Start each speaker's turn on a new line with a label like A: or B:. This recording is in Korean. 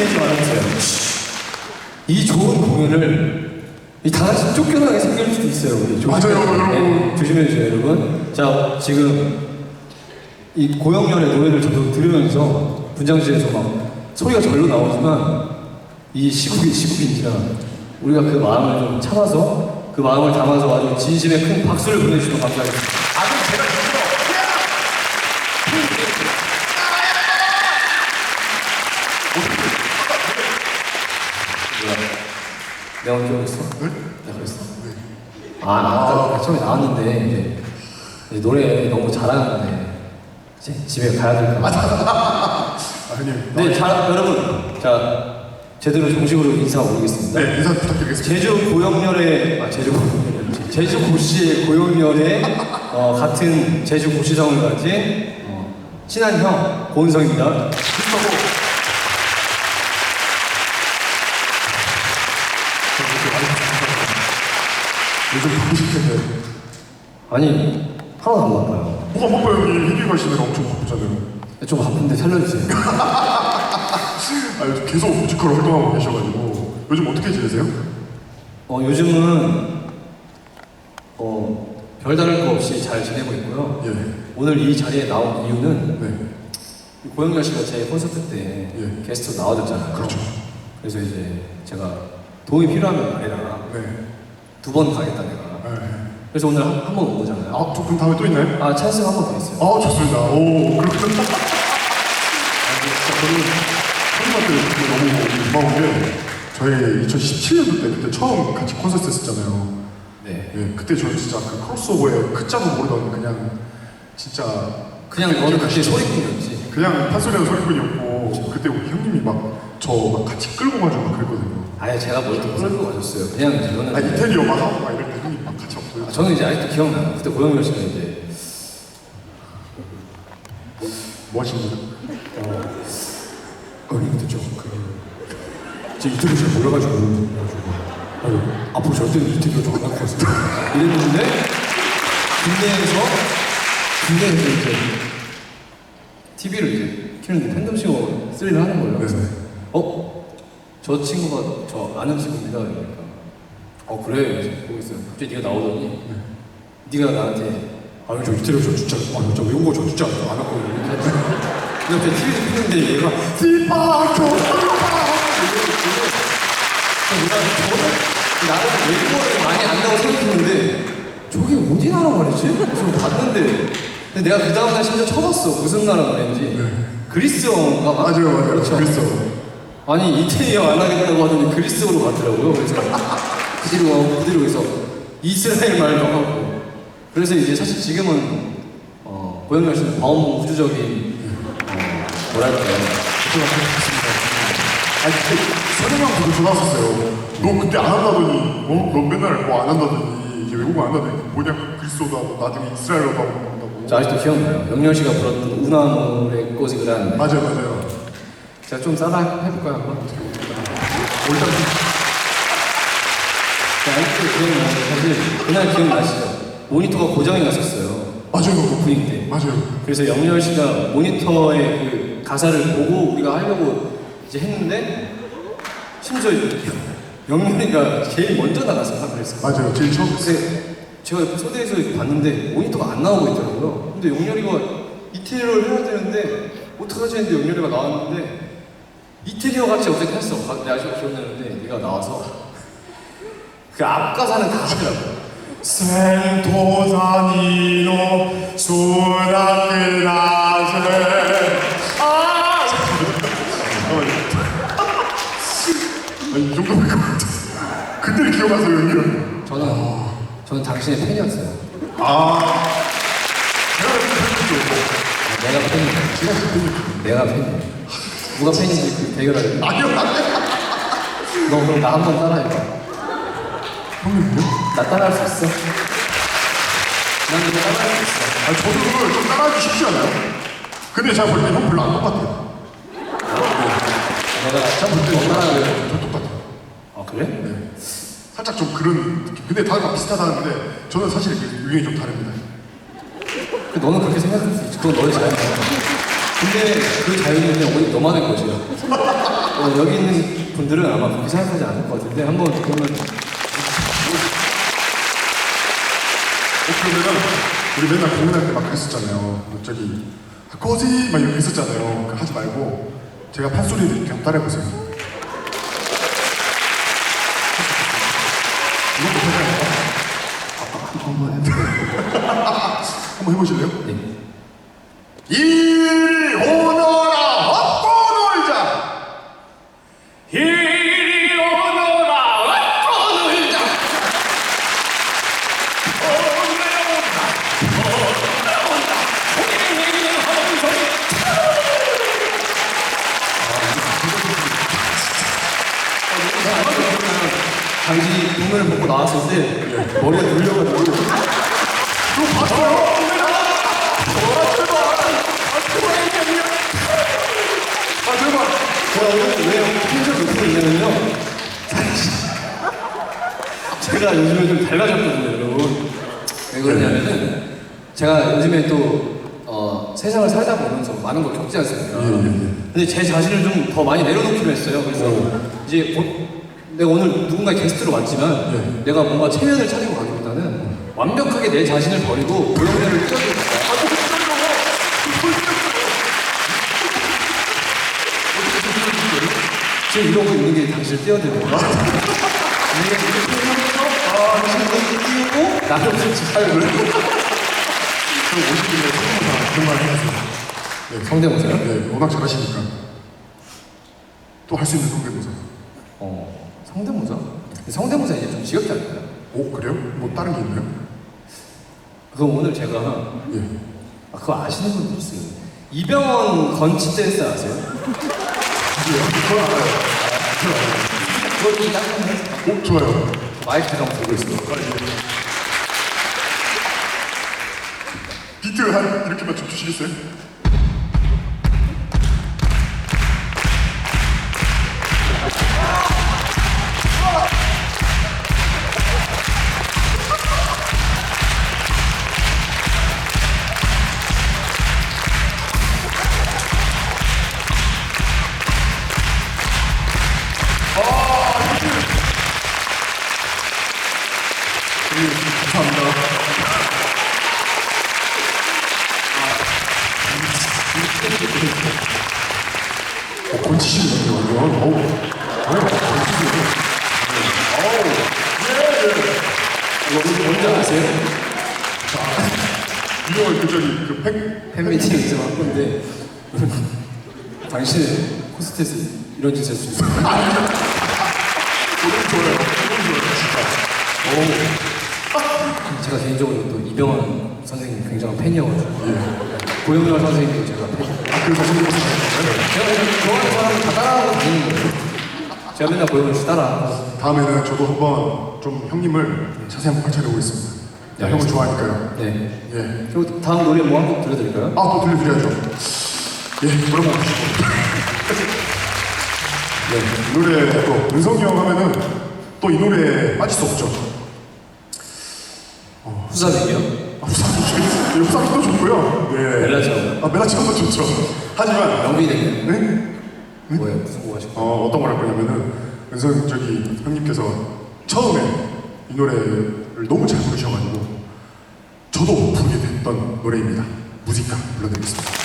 A: 내지 말아주세요. 이 좋은 공연을 이다 같이 쫓겨나게 생길 수도 있어요. 우리 조심해-
B: 맞아요, 여러분.
A: 네, 조심해 주세요, 여러분. 자, 지금 이 고영렬의 노래를 저도 들으면서 분장실에서 막 소리가 절로 나오지만 이 시국이 시국인지라 우리가 그 마음을 좀 참아서 그 마음을 담아서 아주 진심의 큰 박수를 보내주시면 감사하겠습니다.
B: 아 그럼 제가 일부러
A: 내가 언제 그랬어?
B: 네?
A: 내가 그랬어? 아, 나 아까 처음에 나왔는데 이제, 이제 노래 너무 잘하는데 이제 집에 가야 될까 봐.
B: 아니
A: 네, 자, 여러분, 자 제대로 정식으로 인사 올리겠습니다.
B: 네 인사 부탁드리겠습니다.
A: 제주 고영렬의 아 제주 고영렬 제주 고시의 고영렬의 어, 같은 제주 고시성을 가진 어, 친한 형 고은성입니다.
B: 요즘 바쁘실 텐데
A: 아니 하나도 안 바빠요.
B: 뭐가 바빠요 여기 희귀 가시느라 엄청 바쁘잖아요.
A: 좀 바쁜데 살려주세요.
B: 아 요즘 계속 뮤지컬 활동하고 계셔가지고 요즘 어떻게 지내세요?
A: 어, 요즘은 어, 별다를 거 없이 잘 지내고 있고요.
B: 예.
A: 오늘 이 자리에 나온 이유는
B: 네.
A: 고영렬 씨가 제 콘서트 때
B: 예.
A: 게스트로 나와줬잖아요.
B: 그렇죠.
A: 그래서 이제 제가 도움이 필요하면 말해라.
B: 네.
A: 두 번 가겠다 내가.
B: 네.
A: 그래서 오늘 한 번 온 거잖아요.
B: 아, 저 그럼 다음에 또 있나요?
A: 아 찬스가 한 번 더 있어요.
B: 아, 좋습니다. 오, 그렇군요.
A: 아,
B: 저는 팬분한테 너무 고마운 게 저희 2017년도 때 그때 처음 같이 콘서트 했었잖아요.
A: 네.
B: 예, 그때 저는 진짜 그 크로스오버에 끝자도 모르던 그냥 진짜
A: 그냥 너는 그때 소리꾼이었지.
B: 그냥 판소리하는 소리꾼이었고 그때 우리 형님이 막저막 같이 끌고 가지고 막 그랬거든요.
A: 아예 제가 뭘또 끌고 가셨어요. 그냥 저는
B: 아 이태리어 막 하고 막 이럴 때 형님 막 같이 막
A: 아. 저는 이제 아직도 기억나요. 그때 고영렬 씨가 이제
B: 뭐 하시는
A: 어, 아니 근데 좀 그 제 이태리 잘 몰라가지고 그래가지고 아니 앞으로 절대 이태리어 좀안 갖고 왔어요 이랬는데 군대에서 군대에서 이제 TV를 이제 키우는데 팬덤싱어 3를 하는 거예요 그래서
B: 네.
A: 어? 저 친구가 저 아는 친구입니다. 그러니까. 어 그래. 보고 있어요. 갑자기 네가 나오더니 네가 나한테 아니 저 이태리어 저 진짜 아 진짜 외운 거저 진짜 안 했지 근데 갑자기 TV를 켰는데 얘가 피파교 나는 외국어를 많이 안다고 생각했는데 저게 어디 나라 말이지? 그래서 봤는데 근데 내가 그 다음날 진짜 쳐봤어. 무슨 나라 말인지. 그리스어인가 봐.
B: 맞아요, 맞아요.
A: 그렇죠.
B: 그랬어.
A: 아니 이태리어 안 하겠다고 하더니 그리스어로 갔더라고요 그래서 그대로 가고 그대로 해서 이스라엘 말도 하고 그래서 이제 사실 지금은 어, 고영렬 씨는 과업 우주적인 어, 뭐랄까요
B: 아니 그때 선영형 저도 전화 왔었어요. 너 그때 안 한다더니 어? 너 맨날 뭐 안 한다더니 이제 외국어 안 한다더니 뭐냐 그리스어도 하고 나중에 이스라엘어도 하고 한다고.
A: 저 아직도 기억나요 영렬 씨가 불렀던 우나물의 꽃이 그라는데
B: 맞아요, 맞아요.
A: 제가 좀 따라 해볼까요 한번?
B: 일단
A: 제가 아직도 기억나요 사실 그날 기억나시죠? 모니터가 고장이 났었어요
B: 맞아요.
A: 오프닝 때
B: 맞아요.
A: 그래서 영렬 씨가 모니터의 그 가사를 보고 우리가 하려고 이제 했는데 심지어 영렬이가 제일 먼저 나갔어요 그랬어요
B: 맞아요. 제일 처음
A: 근데 제가 소대에서 봤는데 모니터가 안 나오고 있더라고요 근데 영렬이가 이태리어를 해야 되는데 어떡하지 했는데 영렬이가 나왔는데 이태리어 같이 어떻게 했어 내가 아직 기억나는데 네가 나와서 그 앞가사는 다
C: Danino sulla pilace. 아!
B: 아니 이 정도면 것 같아. 그때를 기억하세요, 형님.
A: 저는 저는 당신의 팬이었어요
B: 아, 제가 그때
A: 내가 팬이야. 내가 팬이야. 누가 팬인지 그 대결하려.
B: 아니요, 아니요.
A: 너 그럼 나 한 번 따라해봐.
B: 형님요?
A: 나 따라할 수 있어? 난 이거 따라할 수 있어.
B: 아, 저도 그걸 좀 따라하기 쉽지 않아요? 근데 제가 볼 때 형 별로 안 똑같아요.
A: 내가
B: 제가 볼 때는
A: 따라하래.
B: 저 똑같아요.
A: 아 그래?
B: 네. 살짝 좀 그런 느낌. 근데 다들 다 비슷하다는데 저는 사실 그 유행이 좀 다릅니다.
A: 그 너는 그렇게 생각할 수 있지. 그건 너의 자유야. 근데 그 자유는 오직 너만의 것이야. 어, 여기 있는 분들은 아마 그렇게 생각하지 않을 것 같은데 한번 그러면
B: 어, 그러면은 우리 맨날 공연할 때 막 그랬었잖아요. 저기 꼬지 막 이렇게 했었잖아요. 하지 말고 제가 판소리를 그냥 따라해 보세요. 이것도 괜찮아요. 한번 해보실래요?
A: 네.
B: 이
A: 나왔을 때 머리가 눌려가지고
B: 아 대박.
A: 제가 오늘 왜 텐션 높게 사실 제가 요즘에 좀 달라졌거든요 여러분. 왜 그러냐면은 제가 요즘에 또 어, 세상을 살다 보면서 많은 걸 겪지 않습니까?
B: 예, 예, 예.
A: 근데 제 자신을 좀 더 많이 내려놓기로 했어요. 그래서 이제 곧 내가 오늘 누군가의 게스트로 왔지만
B: 예.
A: 내가 뭔가 체면을 차리고 가기보다는 완벽하게 내 자신을 버리고 고용대를 뛰어들고 지금 이러고 있는 게 당신을 거야. 내가 이렇게 하면서 당신을 띄우고 나를 솔직히 살고
B: 저 50일에 성대모사 그런 말 해주세요 네,
A: 성대모사요?
B: 네, 워낙 잘하시니까. 또 할 수 있는 성대모사.
A: 어, 성대모사? 성대모사 이제 좀 지겹지 않나요?
B: 오 그래요? 뭐 다른 게 있나요?
A: 그럼 오늘 제가
B: 예.
A: 아, 그거 아시는 분들 있어요. 이병헌 건치 댄스 아세요?
B: 그거 알아요.
A: 그거 좀 약간 해서
B: 오 좋아요.
A: 마이크 잠깐 보고 있어요.
B: 비트 한 이렇게만 좀 주시겠어요? 6월 그 저기 그 팩.
A: 팬미팅에서 한 건데 당신 코스트에서 이런 짓을 할수 있어
B: 너무 아, 좋아요. 너무 좋아요. 진짜.
A: 제가 개인적으로 또 이병헌 선생님 굉장한 팬이어가지고 고영렬 선생님도 제가 팬
B: 아, 그래서 선생님 네.
A: 제가 좋아하는 사람 다 따라하고 제가 맨날 고영렬 씨 따라
B: 다음에는 저도 한번 좀 형님을 자세히 한번 관찰해 보겠습니다.
A: 네,
B: 형을. 좋아하니까요.
A: 네.
B: 예.
A: 그리고 다음 노래 뭐 한 곡 들려드릴까요?
B: 아, 또 들려드려야죠. 예, 물어보시고. 네, 이 노래 또 은성이 형 하면은 또 이 노래에 빠질 수 없죠.
A: 후사생이요?
B: 아, 후사도 좋 후사도 좋고요. 네.
A: 멜라치오.
B: 아, 멜라치오도 좋죠. 하지만
A: 연기 되게
B: 네?
A: 뭐예요? 무슨 곡 하실 거예요?
B: 어, 어떤 걸 할 거냐면은 은성 저기 형님께서 처음에 이 노래를 너무 잘 부르셔가지고 노래입니다. 무지카 불러드리겠습니다.